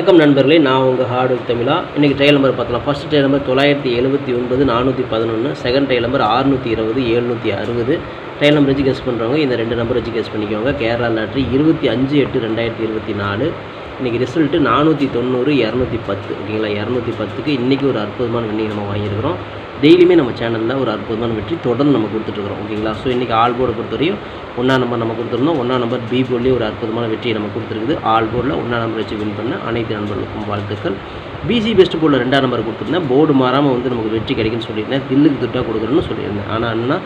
வணக்கம் நண்பர்களே நான் உங்கள் ஹார்டு தமிழா. இன்றைக்கி ட்ரையல் நம்பர் பார்த்தலாம் ஃபஸ்ட் ட்ரையல் நம்பர் தொள்ளாயிரத்தி எழுபத்தி ஒன்பது நானூற்றி பதினொன்று செகண்ட் ட்ரையல் நம்பர் ஆறுநூற்றி இருபது எழுநூற்றி அறுபது. ட்ரையல் நம்பர் வச்சு கெஸ் பண்ணுறவங்க இந்த ரெண்டு நம்பர் வச்சு கெஸ் பண்ணிக்கோங்க. கேரளா லாட்ரி இருபத்தி அஞ்சு எட்டு ரெண்டாயிரத்தி இருபத்தி நாலு. இன்றைக்கி ரிசல்ட்டு நானூற்றி தொண்ணூறு இரநூத்தி பத்து. ஓகேங்களா? இரநூத்தி பத்துக்கு இன்றைக்கி ஒரு அற்புதமான வின்னிங் நம்ம வாங்கியிருக்கிறோம். டெய்லியுமே நம்ம சேனலில் ஒரு அற்புதமான வெற்றி தொடர்ந்து நம்ம கொடுத்துட்ருக்குறோம். ஓகேங்களா? ஸோ இன்றைக்கி ஆல் போர்டை பொறுத்தவரையும் ஒன்றா நம்பர் நம்ம கொடுத்துருந்தோம். ஒன்றா நம்பர் பி போர்ட்லேயும் ஒரு அற்புதமான வெற்றியை நம்ம கொடுத்துருக்குது. ஆல் போர்டில் ஒன்றா நம்பர் வச்சு வின் பண்ண அனைத்து நண்பர்களுக்கும் வாழ்த்துக்கள். பிசி பெஸ்ட் போர்டில் ரெண்டாம் நம்பர் கொடுத்துருந்தேன். போர்டு மாறாமல் வந்து நமக்கு வெற்றி கிடைக்குன்னு சொல்லியிருந்தேன். தில்லுக்கு துட்டாக கொடுக்குறேன்னு சொல்லியிருந்தேன். ஆனால் என்ன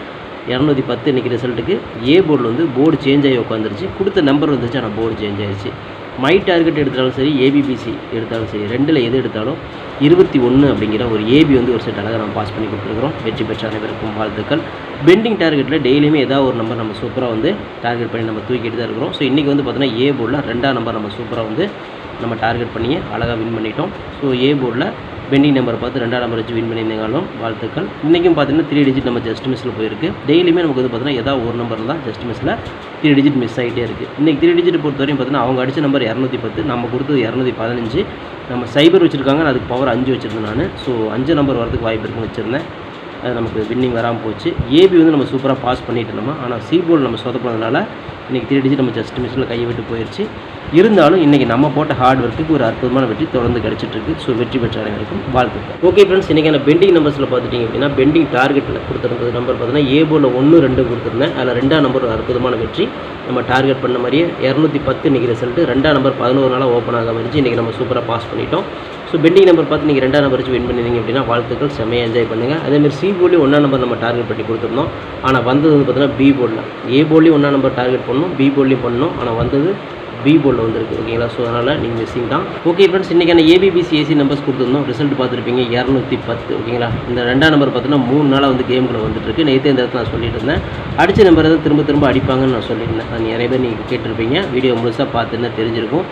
இரநூத்தி பத்து இன்றைக்கி ரிசல்ட்டுக்கு ஏ போர்டில் வந்து போர்டு சேஞ்ச் ஆகி உட்காந்துருச்சு. கொடுத்த நம்பர் வந்துச்சு ஆனால் போர்டு சேஞ்ச் ஆகிடுச்சு மை டார்கெட் எடுத்தாலும் சரி ஏபிபிசி எடுத்தாலும் சரி ரெண்டில் எது எடுத்தாலும் இருபத்தி ஒன்று அப்படிங்கிற ஒரு ஏபி வந்து ஒரு செட் அழகாக நம்ம பாஸ் பண்ணி கொடுத்துருக்குறோம். வெற்றி பெற்ற அனைவருக்கும் வாழ்த்துக்கள். பெண்டிங் டார்கெட்டில் டெய்லியுமே ஏதாவது ஒரு நம்பர் நம்ம சூப்பராக வந்து டார்கெட் பண்ணி நம்ம தூக்கிட்டு தான் இருக்கிறோம். ஸோ இன்றைக்கி வந்து பார்த்தீங்கன்னா ஏ போர்டில் ரெண்டாம் நம்பர் நம்ம சூப்பராக வந்து நம்ம டார்கெட் பண்ணி அழகாக வின் பண்ணிட்டோம். ஸோ ஏ போர்டில் பெண்டிங் நம்பர் பார்த்து ரெண்டாம் நம்பர் வச்சு வின் பண்ணியிருந்தாலும் வாழ்த்துக்கள். இன்றைக்கும் பார்த்தீங்கன்னா த்ரீ டிஜிட் நம்ம ஜஸ்ட் மிஸ்ஸில் போயிருக்கு. டெய்லியுமே நமக்கு வந்து பார்த்தீங்கன்னா ஏதாவது ஒரு நம்பர் தான் ஜஸ்ட் மிஸ்ஸில் த்ரீ டிஜிட் மிஸ் ஆகிட்டே இருக்குது இன்றைக்கி த்ரீ டிஜிட் பொறுத்தவரையும் பார்த்தீங்கன்னா அவங்க அடித்த நம்பர் இரநூத்தி பத்து நம்ம கொடுத்தது இரநூத்தி பதினஞ்சு. நம்ம சைபர் வச்சுருக்காங்க அதுக்கு பவர் அஞ்சு வச்சுருந்தேன் நான். ஸோ அஞ்சு நம்பர் வரதுக்கு வாய்ப்பு இருக்குன்னு வச்சுருந்தேன். அது நமக்கு வின்னிங் வராமல் போச்சு. ஏபி வந்து நம்ம சூப்பராக பாஸ் பண்ணிட்டு இருந்தோம் ஆனால் சி போர்டு நம்ம சொதப்பினதுனால இன்றைக்கி த்ரீ டிஜிட் நம்ம ஜஸ்ட் மிஸ்ஸில் கையை விட்டு போயிடுச்சு இருந்தாலும் இன்றைக்கி நம்ம போட்ட ஹார்ட் ஒர்க்குக்கு ஒரு அற்புதமான வெற்றி தொடர்ந்து கிடச்சிட்டு ஸோ வெற்றி பெற்ற அனைவருக்கும் வாழ்த்துக்கள். ஓகே ஃப்ரெண்ட்ஸ் இன்றைக்கான பெண்டிங் நம்பர்ஸில் பார்த்துட்டிங்க அப்படின்னா பெண்டிங் டார்கெட்டில் கொடுத்துருந்தது நம்பர் பார்த்தீங்கன்னா ஏ போர்டில் ஒன்று ரெண்டு கொடுத்துருந்தேன். அதில் ரெண்டாம் நம்பர் ஒரு அற்புதமான வெற்றி. நம்ம டார்கெட் பண்ண மாதிரியே இரநூத்தி பத்து இன்றைக்கி ரிசல்ட்டு ரெண்டாம் நம்பர் பதினோரு நாளாக ஓப்பன் ஆகாம இருந்துச்சு. இன்றைக்கி நம்ம சூப்பராக பாஸ் பண்ணிட்டோம். ஸோ பெண்டிங் நம்பர் பார்த்து நீங்கள் ரெண்டாம் நம்பர் வச்சு வின் பண்ணிருந்தீங்க அப்படின்னா வாழ்த்துக்கள். செம்மையாக என்ஜாய் பண்ணுங்கள் அதேமாதிரி சி போலி ஒன்றா நம்பர் நம்ம டார்கெட் பண்ணி கொடுத்துருந்தோம். ஆனால் வந்தது வந்து பார்த்தீங்கன்னா பி போர்டில் ஏ போர்ட்லேயும் ஒன்றா நம்பர் டார்கெட் பண்ணோம் பி போலியும் பண்ணோம் ஆனால் வந்தது பி போர்டில் வந்திருக்கு ஓகேங்களா ஸோ அதனால் நீங்கள் மிஸ்ஸிங் தான். ஓகே ஃப்ரெண்ட்ஸ் இன்றைக்கான ஏபிபிசி ஏசி நம்பர்ஸ் கொடுத்துருந்தோம். ரிசல்ட் பார்த்துருப்பீங்க இரநூத்தி பத்து ஓகேங்களா இந்த ரெண்டாம் நம்பர் பார்த்தீங்கன்னா மூணு நாளாக வந்து கேம்குள்ளே வந்துட்டுருக்கு. நேற்று இந்த இடத்துல நான் சொல்லிட்டு இருந்தேன். அடித்த நம்பர் தான் திரும்ப திரும்ப அடிப்பாங்கன்னு நான் சொல்லியிருந்தேன் அது நிறைய பேர் நீங்கள் கேட்டிருப்பீங்க. வீடியோ முழுசாக பார்த்துன்னா தெரிஞ்சிருக்கும்.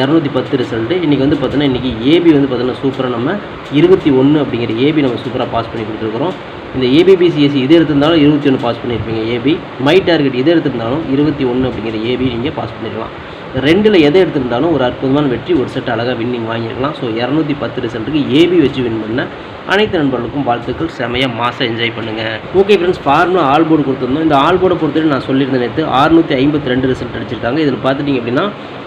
இரநூத்தி பத்து ரிசல்ட்டு இன்றைக்கி வந்து பார்த்தீங்கன்னா இன்றைக்கி ஏபி வந்து பார்த்தீங்கன்னா சூப்பராக நம்ம இருபத்தி ஒன்று அப்படிங்கிற ஏபி நம்ம சூப்பராக பாஸ் பண்ணி கொடுத்துருக்குறோம். இந்த ஏபிபிசிஎஸ்சி இது எடுத்திருந்தாலும் இருபத்தி ஒன்று பாஸ் பண்ணியிருப்பீங்க ஏபி மை டார்கெட் இது எடுத்திருந்தாலும் இருபத்தி ஒன்று அப்படிங்கிற ஏபி நீங்கள் பாஸ் பண்ணிடலாம். ரெண்டில் எதை எடுத்திருந்தாலும் ஒரு அற்புதமான வெற்றி ஒரு செட் அழகாக வின்னிங் வாங்கியிருக்கலாம் ஸோ இரநூத்தி பத்து ரிசல்ட்டுக்கு ஏபி வச்சு வின் பண்ண அனைத்து நண்பர்களுக்கும் வாழ்த்துக்கள். செமையாக மாதம் என்ஜாய் பண்ணுங்கள் ஓகே ஃப்ரெண்ட்ஸ் ஃபார்னு ஆல் போர்டு கொடுத்துருந்தோம். இந்த ஆல் போர்டை பொறுத்தவரை நான் சொல்லியிருந்த நேற்று அறுநூற்றி ஐம்பத்தி ரெண்டு ரிசல்ட் அடிச்சிருக்காங்க. இதில் பார்த்துட்டிங்க அப்படின்னா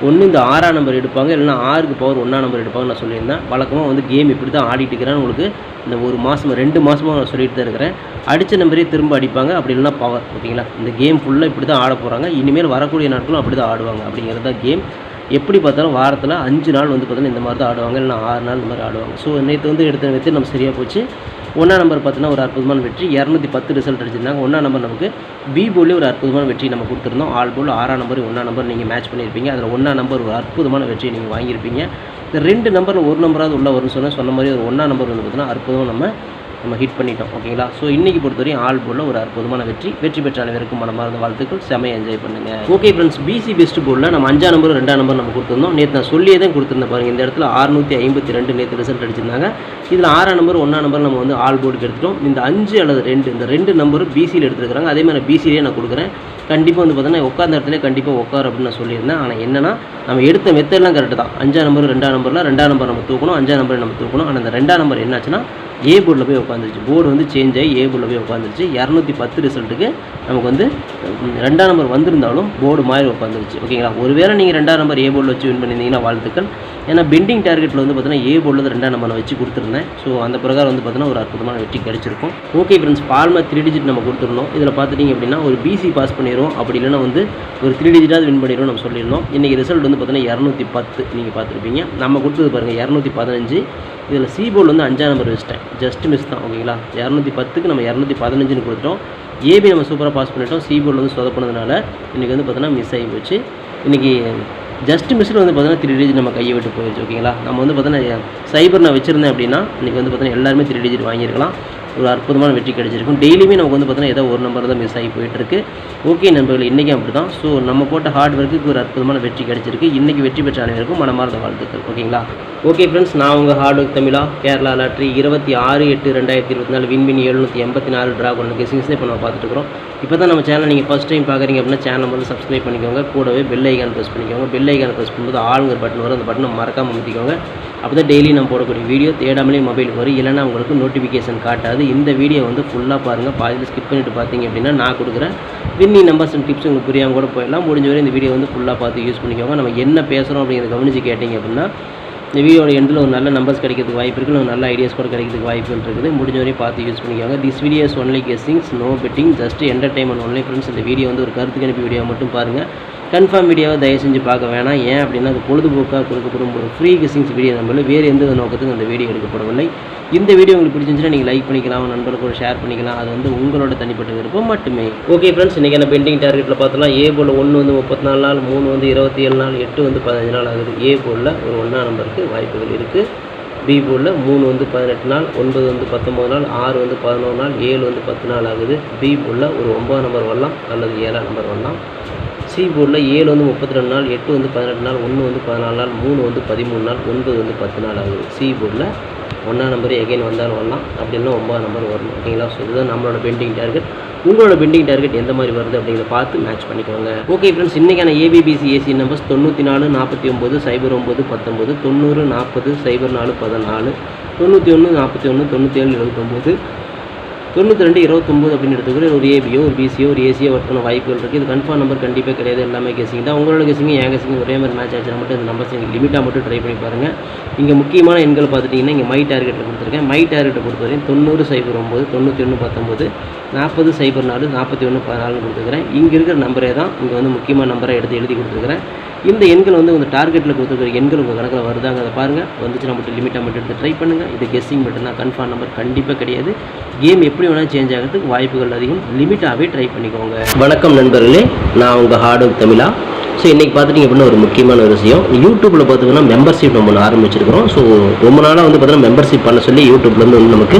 ஒன்று இந்த ஆறாம் நம்பர் எடுப்பாங்க. இல்லைனா ஆறுக்கு பவர் ஒன்றாம் நம்பர் எடுப்பாங்கன்னு நான் சொல்லியிருந்தேன். வழக்கமாக வந்து கேம் இப்படி தான் ஆடிட்டு இருக்கிறேன். உங்களுக்கு இந்த ஒரு மாதம் ரெண்டு மாதமாக நான் சொல்லிட்டு தான் இருக்கிறேன். அடித்த நம்பரே திரும்ப அடிப்பாங்க. அப்படி இல்லைனா பவர் ஓகேங்களா இந்த கேம் ஃபுல்லாக இப்படி தான் ஆட போகிறாங்க இனிமேல் வரக்கூடிய நாட்களும் அப்படி தான் ஆடுவாங்க. அப்படிங்கிறது தான் கேம் எப்படி பார்த்தாலும் வாரத்தில் அஞ்சு நாள் வந்து பார்த்தீங்கன்னா இந்த மாதிரி தான் ஆடுவாங்க இல்லைனா ஆறு நாள் இந்த மாதிரி ஆடுவாங்க. ஸோ நேற்று வந்து எடுத்த வெற்றி நம்ம சரியாக போச்சு. ஒன்றா நம்பர் பார்த்தீங்கன்னா ஒரு அற்புதமான வெற்றி. இரநூத்தி பத்து ரிசல்ட் அடிச்சிருந்தாங்க. ஒன்றா நம்பர் நமக்கு பி போலே ஒரு அற்புதமான வெற்றி நம்ம கொடுத்துருந்தோம். ஆல் போல் ஆறாம் நம்பர் ஒன்றா நம்பர் நீங்கள் மேட்ச் பண்ணியிருப்பீங்க. அதில் ஒன்றா நம்பர் ஒரு அற்புதமான வெற்றியை நீங்கள் வாங்கியிருப்பீங்க. இந்த ரெண்டு நம்பரில் ஒரு நம்பராவது உள்ள வரும்னு சொன்னால் சொன்ன மாதிரி ஒரு ஒன்றா நம்பர் வந்து பார்த்தீங்கன்னா அற்புதம் நம்ம நம்ம ஹிட் பண்ணிட்டோம் ஓகேங்களா ஸோ இன்றைக்கி பொறுத்தவரையும் ஆல் போர்டில் ஒரு அற்புதமான வெற்றி. வெற்றி பெற்ற அனைவருக்கும் மனமார்ந்த வாழ்த்துக்கள். செமையை என்ஜாய் பண்ணுங்கள் ஓகே ஃப்ரெண்ட்ஸ் பிசி பெஸ்ட் போர்டில் நம்ம அஞ்சாம் நம்பர் ரெண்டாம் நம்பர் நம்ம கொடுத்துருந்தோம். நேற்று நான் சொல்லியே தான் கொடுத்துருந்தேன் பாருங்கள் இந்த இடத்துல ஆறுநூற்றி ஐம்பத்தி ரெண்டு நேற்று ரிசல்ட் அடிச்சிருந்தாங்க. இதில் ஆறாம் நம்பர் ஒன்றாம் நம்பர் நம்ம வந்து ஆல் போர்டுக்கு எடுத்துட்டோம். இந்த அஞ்சு அல்லது ரெண்டு இந்த ரெண்டு நம்பரும் பிசியில் எடுத்துருக்காங்க அதே மாதிரி பிசியிலே நான் கொடுக்குறேன். கண்டிப்பாக வந்து பார்த்தீங்கன்னா உட்காந்த இடத்துல கண்டிப்பாக உட்கார் அப்படின்னு நான் சொல்லியிருந்தேன். ஆனால் என்னன்னா நம்ம எடுத்த மெத்தட்லாம் கரெக்டு தான். அஞ்சாம் நம்பர் ரெண்டாம் நம்பரில் ரெண்டாம் நம்பர் நம்ம தூக்கணும். அஞ்சாம் நம்பர் நம்ம தூக்கணும். ஆனால் அந்த ரெண்டாம் நம்பர் என்னாச்சுன்னா ஏ போர்டில் போய் உட்காந்துருச்சு போர்டு வந்து சேஞ்ச் ஆகி ஏ போர்டில் போய் உட்காந்துருச்சு இரநூத்தி பத்து ரிசல்ட்டுக்கு நமக்கு வந்து ரெண்டாம் நம்பர் வந்திருந்தாலும் போர்டு மாதிரி உட்காந்துருச்சு ஓகேங்களா ஒருவேளை நீங்கள் ரெண்டாம் நம்பர் ஏ போர்டில் வச்சு வின் பண்ணியிருந்தீங்கன்னா வாழ்த்துக்கள். ஏன்னா பெண்டிங் டார்கெட்டில் வந்து பார்த்தீங்கன்னா ஏ போர்டில் ரெண்டாம் நம்பர் வச்சு கொடுத்துருந்தேன். ஸோ அந்த பிரகாரம் வந்து பார்த்தீங்கன்னா ஒரு அற்புதமான வெற்றி கிடச்சிருக்கும். ஓகே ஃப்ரெண்ட்ஸ் பால்மா த்ரீ டிஜிட் நம்ம கொடுத்துருந்தோம் இதில் பார்த்துட்டிங்க அப்படின்னா ஒரு பிசி பாஸ் பண்ணிடுவோம் அப்படி இல்லைன்னா வந்து ஒரு த்ரீ டிஜிட்டாவது வின் பண்ணிடுவோம் நம்ம சொல்லியிருந்தோம். இன்றைக்கி ரிசல்ட் வந்து பார்த்தீங்கன்னா இரநூத்தி பத்து நீங்கள் பார்த்துருப்பீங்க நம்ம கொடுத்தது பாருங்கள் இரநூத்தி பதினஞ்சு. இதில் சி போர்டில் வந்து அஞ்சாம் நம்பர் வச்சிட்டேன். ஜஸ்ட் மிஸ் தான் ஓகேங்களா? இரநூத்தி பத்துக்கு நம்ம இரநூத்தி பதினஞ்சுன்னு கொடுத்துட்டோம். ஏபி நம்ம சூப்பராக பாஸ் பண்ணிட்டோம். சி போர்டில் வந்து சொதப்பினதுனால இன்றைக்கி வந்து பார்த்தீங்கன்னா மிஸ் ஆகி போச்சு. இன்றைக்கி ஜஸ்ட் மிஸ்ஸில் வந்து பார்த்தீங்கன்னா த்ரீ டிஜிட் நம்ம கையை விட்டு போயிடுச்சு ஓகேங்களா நம்ம வந்து பார்த்தீங்கன்னா சைபர் நான் வச்சுருந்தேன் அப்படின்னா இன்றைக்கி வந்து பார்த்தீங்கன்னா எல்லாருமே த்ரீ டிஜிட் வாங்கியிருக்கலாம். ஒரு அற்புதமான வெற்றி கிடைச்சிருக்கும். டெய்லியுமே நமக்கு வந்து பார்த்தீங்கன்னா ஏதோ ஒரு நம்பர் தான் மிஸ் ஆகி போயிட்டுருக்கு. ஓகே நண்பர்கள் இன்றைக்கும் அப்படி தான் ஸோ நம்ம போட்ட ஹார்ட் ஒர்க்குக்கு ஒரு அற்புதமான வெற்றி கிடைச்சிருக்கு. இன்றைக்கி வெற்றி பெற்ற அனைவருக்கும் மனமார்ந்த வாழ்த்துக்கள். ஓகேங்களா ஓகே ஃப்ரெண்ட்ஸ் நான் உங்கள் ஹார்ட் ஒர்க் தமிழா. கேரளா லாட்ரி இருபத்தி ஆறு எட்டு ரெண்டாயிரத்தி இருபத்தி நாலு விண்மின் எழுநூற்றி எண்பத்தி நாலு ட்ரா கொண்டு கெசிங்ஸ் இப்போ நம்ம பார்த்துட்டு இருக்கிறோம் இப்போ தான் நம்ம சேனல் நீங்கள் ஃபஸ்ட் டைம் பார்க்குறீங்க அப்படின்னா சேனல் வந்து சப்ஸ்கிரைப் பண்ணிக்கோங்க. கூடவே பெல் ஐக்கான் ப்ரெஸ் பண்ணிக்கோங்க. பெல் ஐக்கான் ப்ரெஸ் பண்ணும்போது ஆளுங்கிற பட்டன் வரும். அந்த பட்டனை மறக்காமல் அமைத்திக்கோங்க. அப்போ தான் டெய்லி நம்ம போடக்கூடிய வீடியோ தேடாமலே மொபைல் வரும். இல்லைன்னா உங்களுக்கு நோட்டிஃபிகேஷன் காட்டாது. இந்த வீடியோ வந்து ஃபுல்லாக பாருங்கள் பாதியில் ஸ்கிப் பண்ணிட்டு பார்த்தீங்க அப்படின்னா நான் கொடுக்குற வின்னி நம்பர்ஸ் அண்ட் டிப்ஸ் உங்களுக்கு புரியாமல் கூட போயிடலாம். முடிஞ்ச வரை இந்த வீடியோ வந்து ஃபுல்லாக பார்த்து யூஸ் பண்ணிக்கோங்க. நம்ம என்ன பேசுகிறோம் அப்படிங்கிறத கவனித்து கேட்டிங்க அப்படின்னா இந்த வீடியோட எண்டில் ஒரு நல்ல நம்பர்ஸ் கிடைக்கிறதுக்கு வாய்ப்பு இருக்குது ஒரு நல்ல ஐடியாஸ் கூட கிடைக்கிறதுக்கு வாய்ப்புகள் இருக்குது. முடிஞ்ச வரையும் பார்த்து யூஸ் பண்ணிக்கோங்க. This videos only guessings no betting just entertainment only friends இந்த வீடியோ வந்து ஒரு கருத்து கணிப்பு வீடியோ மட்டும் பாருங்கள் கன்ஃபார்ம் வீடியோவை தயவு செஞ்சு பார்க்க வேணாம். ஏன் அப்படின்னா அது பொழுதுபோக்காக கொடுக்கப்படும் ஒரு ஃப்ரீ கிசிங்ஸ் வீடியோ நம்மள வேறு எந்த நோக்கத்துக்கும் அந்த வீடியோ எடுக்கப்படவில்லை. இந்த வீடியோ உங்களுக்கு பிடிச்சிருந்துச்சுன்னா நீங்கள் லைக் பண்ணிக்கலாம் உங்க நண்பர்களுக்கு ஷேர் பண்ணிக்கலாம். அது வந்து உங்களோட தனிப்பட்ட விருப்பம் மட்டுமே. ஓகே ஃப்ரெண்ட்ஸ் இன்றைக்கி என்ன பெண்டிங் டார்கெட்டில் பார்த்தலாம் ஏ போல் ஒன்று வந்து முப்பத்தி நாலு நாள் மூணு வந்து இருபத்தி ஏழு நாள் எட்டு வந்து பதினஞ்சு நாள் ஆகுது. ஏ போலில் ஒரு ஒன்றா நம்பருக்கு வாய்ப்புகள் இருக்குது பி போலில் மூணு வந்து பதினெட்டு நாள் ஒன்பது வந்து பத்தொம்பது நாள் ஆறு வந்து பதினோரு நாள் ஏழு வந்து பத்து நாள் ஆகுது. பி போலில் ஒரு ஒம்பது நம்பர் வரலாம் அல்லது ஏழாம் நம்பர் வரலாம். சி போர்டில் ஏழு வந்து முப்பத்தி ரெண்டு நாள் எட்டு வந்து பதினெட்டு நாள் ஒன்று வந்து பதினாலு நாள் மூணு வந்து பதிமூணு நாள் ஒன்பது வந்து பத்து நாள் ஆகுது. சி போர்டில் ஒன்றாம் நம்பர் எகைன் வந்தாலும் வரலாம். அப்படின்னா ஒன்பதாம் நம்பர் வரணும். ஓகேங்களா? ஸோ இதுதான் நம்மளோட பெண்டிங் டார்கெட் உங்களோட பெண்டிங் டார்கெட் எந்த மாதிரி வருது அப்படிங்கிறத பார்த்து மேட்ச் பண்ணிக்கோங்க. ஓகே ஃப்ரெண்ட்ஸ் இன்றைக்கான ஏபிபிசி ஏசி நம்பர்ஸ் தொண்ணூற்றி நாலு நாற்பத்தி ஒம்பது சைபர் ஒம்பது பத்தொம்பது தொண்ணூறு நாற்பது சைபர் நாலு பதினாலு தொண்ணூற்றி ஒன்று நாற்பத்தி ஒன்று தொண்ணூற்றி ஏழு எழுபத்தொம்போது தொண்ணூற்றி ரெண்டு இருபத்தொம்போது அப்படின்னு எடுத்துக்கிற ஒரு ஏபியோ ஒரு பிசியோ ஒரு ஏசியோ ஒர்க் பண்ண வாய்ப்புகள் இருக்குது இது கன்ஃபார்ம் நம்பர் கண்டிப்பாக கிடையாது. எல்லாமே கெஸிங் தான். உங்களோட கேசிங்க என் கேசிங்க ஒரே மாதிரி மேட்ச் ஆச்சுன்னா மட்டும் இந்த நம்பர்ஸ் நீங்கள் லிமிட்டாக மட்டும் ட்ரை பண்ணி பாருங்கள் இங்கே முக்கியமான எண்கள் பார்த்துட்டிங்கன்னா இங்கே மை டார்கெட்டில் கொடுத்துருக்கேன். மை டார்கெட்டை பொறுத்தவரையும் தொண்ணூறு சைபர் ஒம்பது தொண்ணூற்றி ஒன்று பத்தொம்பது நாற்பது சைபர் நாலு நாற்பத்தி ஒன்று பதினாலுன்னு கொடுத்துருக்குறேன். இங்கே இருக்கிற நம்பரே தான் இங்கே வந்து முக்கியமான நம்பரை எடுத்து எழுதி கொடுத்துருக்குறேன். இந்த எண்கள் வந்து உங்கள் டார்கெட்டில் கொடுத்துருக்கிற எண்கள் உங்கள் கணக்கில் வருதாங்க அதை பாருங்கள் வந்துச்சுன்னா மட்டும் லிமிட்டாக மட்டும் எடுத்து ட்ரை பண்ணுங்கள் இது கெஸ்ஸிங் மட்டும் தான். கன்ஃபார்ம் நம்பர் கண்டிப்பாக கிடையாது. கேம் எப்படி வேணால் சேஞ்ச் ஆகிறதுக்கு வாய்ப்புகள் அதிகம். லிமிட்டாகவே ட்ரை பண்ணிக்கோங்க. வணக்கம் நண்பர்களே. நான் உங்கள் ஹார்டு தமிழா. ஸோ இன்றைக்கி பார்த்துட்டிங்க அப்படின்னா ஒரு முக்கியமான ஒரு விஷயம். யூடியூப்பில் பார்த்தீங்கன்னா மெம்பர்ஷிப் நம்ம ஒன்று ஆரம்பிச்சிருக்கிறோம். ஸோ ரொம்ப நாளாக வந்து பார்த்தீங்கன்னா மெம்பர்ஷிப் பண்ண சொல்லி யூடியூப்லேருந்து வந்து நமக்கு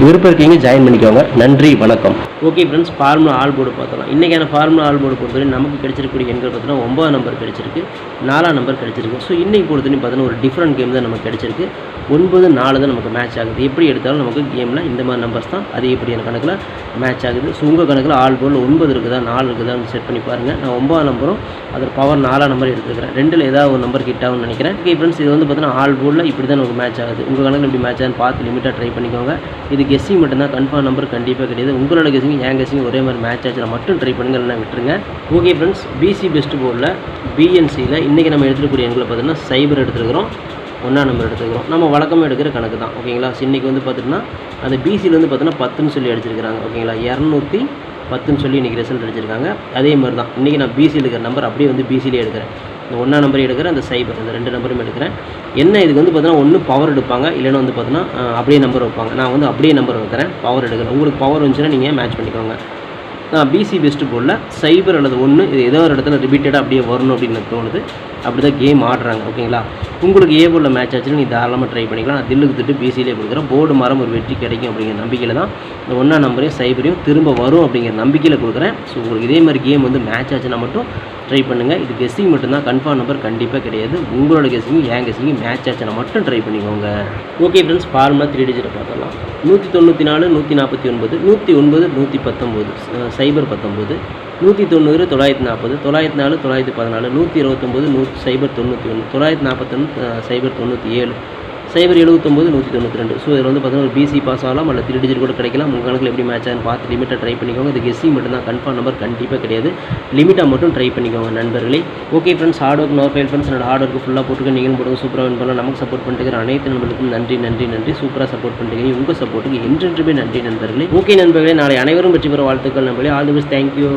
விருப்பம் இருக்கீங்க ஜாயின் பண்ணிக்கோங்க. நன்றி வணக்கம். Okay friends formula all board பார்த்தலாம் இன்றைக்கான ஃபார்முலா ஆல் போர்டு பொறுத்தவரை நமக்கு கிடைச்சிருக்கக்கூடிய எண்கள் பார்த்தீங்கன்னா ஒன்பதாம் நம்பர் கிடைச்சிருக்கு. நாலாம் நம்பர் கிடைச்சிருக்கு. ஸோ இன்றைக்கி பொறுத்தவரைக்கும் பார்த்தீங்கன்னா ஒரு டிஃப்ரெண்ட் கேம் தான் நமக்கு கிடைச்சிருக்கு. ஒன்பது நாலு தான் நமக்கு மேட்ச் ஆகுது. எப்படி எடுத்தாலும் நமக்கு கேமில் இந்த மாதிரி நம்பர்ஸ் தான். அதே எப்படியான கணக்கில் மேட்ச் ஆகுது. ஸோ உங்கள் கணக்கில் ஆல் போர்டில் ஒன்பது இருக்குதா நாலு இருக்குதான்னு செட் பண்ணி பாருங்கள் நான் ஒன்பதாம் நம்பரும் அதில் பவர் நாலாம் நம்பர் எடுத்துருக்கிறேன். ரெண்டில் ஏதாவது ஒரு நம்பர் கிட்ட ஆகும்னு நினைக்கிறேன். ஓகே ஃப்ரெண்ட்ஸ் இது வந்து பார்த்தீங்கன்னா ஆல் போர்டில் இப்படி தான் நமக்கு மேட்ச் ஆகுது. உங்கள் கணக்கில் இப்படி மேட்ச் ஆகுதுன்னு பார்த்து லிமிட்டாக ட்ரை பண்ணிக்கோங்க. இது கெஸ்ஸிங் மட்டும்தான். கன்ஃபார்ம் நம்பர் கண்டிப்பாக கிடையாது. உங்களோட கெஸ்ஸிங் என் கெஸ்ஸிங் ஒரே மாதிரி மேட்ச் ஆச்சுனா மட்டும் ட்ரை பண்ணுங்கள் இல்லைன்னா விட்டுருங்க. ஓகே ஃப்ரெண்ட்ஸ் பிசி பெஸ்ட் போர்டில் பிஎன்சியில் இன்றைக்கி நம்ம எடுத்துக்கூடிய எண்களை பார்த்தீங்கன்னா சைபர் எடுத்துருக்கிறோம். ஒன்றா நம்பர் எடுத்துக்கிறோம் நம்ம வழக்கமாக எடுக்கிற கணக்கு தான். ஓகேங்களா இன்றைக்கி வந்து பார்த்திங்கன்னா அந்த பிசியில் வந்து பார்த்தீங்கன்னா பத்துன்னு சொல்லி அடிச்சிருக்காங்க ஓகேங்களா இரநூத்தி பத்துன்னு சொல்லி இன்றைக்கி ரிசல்ட் அடிச்சிருக்காங்க. அதே மாதிரி தான். இன்றைக்கி நான் பிசியில் இருக்கிற நம்பர் அப்படியே வந்து பிசிலே எடுக்கிறேன். இந்த ஒன்றா நம்பர் எடுக்கிறேன் அந்த சைபர் அந்த ரெண்டு நம்பரும் எடுக்கிறேன். என்ன இதுக்கு வந்து பார்த்தீங்கன்னா ஒன்று பவர் எடுப்பாங்க இல்லைன்னா வந்து பார்த்தீங்கன்னா அப்படியே நம்பர் வைப்பாங்க. நான் வந்து அப்படியே நம்பர் வைக்கிறேன் பவர் எடுக்கிறேன். உங்களுக்கு பவர் வந்துச்சுன்னா நீங்கள் மேட்ச் பண்ணிக்கோங்க. நான் பிசி பெஸ்ட்டு போடல சைபர் அல்லது ஒன்று இது ஏதோ ஒரு இடத்துல ரிப்பீட்டடாக அப்படியே வரணும் அப்படின்னு எனக்கு தோணுது. அப்படி தான் கேம் ஆடுறாங்க ஓகேங்களா உங்களுக்கு ஏ போர்டில் மேட்ச் ஆச்சுன்னு நீ தாராளமாக ட்ரை பண்ணிக்கலாம். நான் தில்லுக்கு திட்டு பிசிலே கொடுக்குறேன். போர்டு மரம் ஒரு வெற்றி கிடைக்கும் அப்படிங்கிற நம்பிக்கையில் தான் இந்த ஒன்றா நம்பரையும் சைபரையும் திரும்ப வரும் அப்படிங்கிற நம்பிக்கையில் கொடுக்குறேன். ஸோ உங்களுக்கு இதே மாதிரி கேம் வந்து மேட்ச் ஆச்சுன்னா மட்டும் ட்ரை பண்ணுங்கள் இது கெஸ்ஸிங் மட்டும்தான். கன்ஃபார்ம் நம்பர் கண்டிப்பாக கிடையாது. உங்களோட கெஸ்ஸிங்கும் ஏன் கெஸ்ஸிங்கும் மேட்ச் ஆச்சுன்னா மட்டும் ட்ரை பண்ணிக்கோங்க. ஓகே ஃப்ரெண்ட்ஸ் ஃபார்முலா த்ரீ டிஜிட்டை பார்த்துடலாம். நூற்றி தொண்ணூற்றி நாலு நூற்றி நாற்பத்தி ஒன்பது நூற்றி ஒன்பது நூற்றி பத்தொம்போது சைபர் பத்தொம்போது நூற்றி தொண்ணூறு தொள்ளாயிரத்தி நாற்பது தொள்ளாயிரத்தி நாலு தொள்ளாயிரத்தி பதினாலு நூற்றி இருபத்தொம்போது நூற்றி சைபர் தொண்ணூற்றி ஒன்று தொள்ளாயிரத்தி நாற்பத்தொன்று சைபர் தொண்ணூற்றி ஏழு சைபர் எழுபத்தொம்போது நூற்றி தொண்ணூற்றி ரெண்டு. ஸோ இதில் வந்து பார்த்தீங்கன்னா ஒரு பிசி பாஸ் ஆகலாம் அல்ல த்ரீ டிஜிட் கூட கிடைக்கலாம். உங்கள் கணக்கில் எப்படி மேட்ச் ஆகும் பார்த்து லிமிட்டாக ட்ரை பண்ணிக்கோங்க. இது மட்டும் மட்டும்தான். கன்ஃபார்ம் நம்பர் கண்டிப்பாக கிடையாது. லிமிட்டாக மட்டும் ட்ரை பண்ணிக்கோங்க நண்பர்களே. ஓகே ஃப்ரெண்ட்ஸ் ஹார்ட் ஒர்க் நோர் ஃபைல் ஃப்ரெண்ட்ஸ் என்னோட ஹார்ட் ஒர்க்கு ஃபுல்லாக போட்டுக்க நீங்களும் போடுங்க சூப்பராக வின் பண்ணலாம். நமக்கு சப்போர்ட் பண்ணிட்டு அனைத்து நண்பர்களுக்கும் நன்றி நன்றி நன்றி. சூப்பராக சப்போர்ட் பண்ணிட்டு உங்கள் சப்போர்ட்டுக்கு என்றென்றுமே நன்றி நண்பர்களே. ஓகே நண்பர்களே. நாளை அனைவரும் வெற்றி பெற வாழ்த்துக்கள் நண்பர்களே. All the best thank you